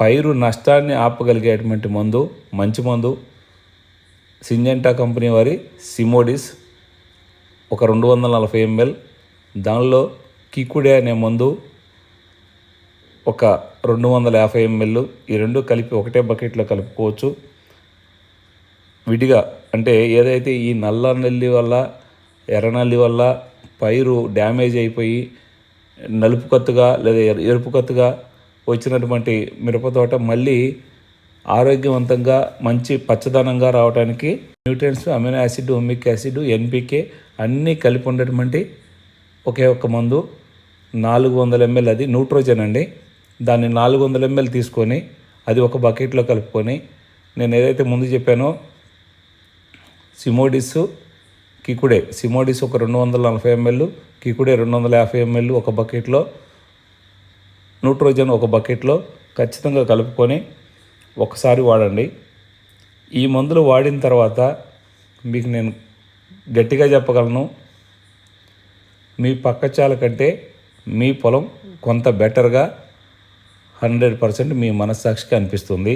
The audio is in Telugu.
పైరు నష్టాన్ని ఆపగలిగేటువంటి మందు మంచి మందు సింజెంటా కంపెనీ వారి సిమోడిస్ ఒక రెండు వందల నలభై ఎంఎల్. దానిలో కికుడే అనే మందు ఒక రెండు వందల యాభై ఎంఎల్. ఈ రెండు కలిపి ఒకటే బకెట్లో కలుపుకోవచ్చు. విడిగా అంటే ఏదైతే ఈ నల్ల నల్లి వల్ల ఎర్ర నల్లి వల్ల పైరు డ్యామేజ్ అయిపోయి నలుపు కత్తుగా లేదా ఎరు- ఎరుపు కత్తుగా వచ్చినటువంటి మిరప తోట మళ్ళీ ఆరోగ్యవంతంగా మంచి పచ్చదనంగా రావడానికి nutrients amino acid humic acid NPK అన్నీ కలిపి ఉండేటువంటి ఒకే ఒక్క మందు. నాలుగు వందల ఎంఎల్ అది న్యూట్రోజన్ అండి. దాన్ని నాలుగు వందల ఎంఎల్ తీసుకొని అది ఒక బకెట్లో కలుపుకొని నేను ఏదైతే ముందు చెప్పానో సిమోడిస్ కికుడే. సిమోడిస్ ఒక రెండు వందల నలభై ఎంఎల్ కికుడే రెండు వందల యాభై ఎంఎల్ ఒక బకెట్లో నూట్రోజన్ ఒక బకెట్లో ఖచ్చితంగా కలుపుకొని ఒకసారి వాడండి. ఈ మందులు వాడిన తర్వాత మీకు నేను గట్టిగా చెప్పగలను మీ పక్కచాల కంటే మీ పొలం కొంత బెటర్గా హండ్రెడ్ పర్సెంట్ మీ మనస్సాక్షికి అనిపిస్తుంది.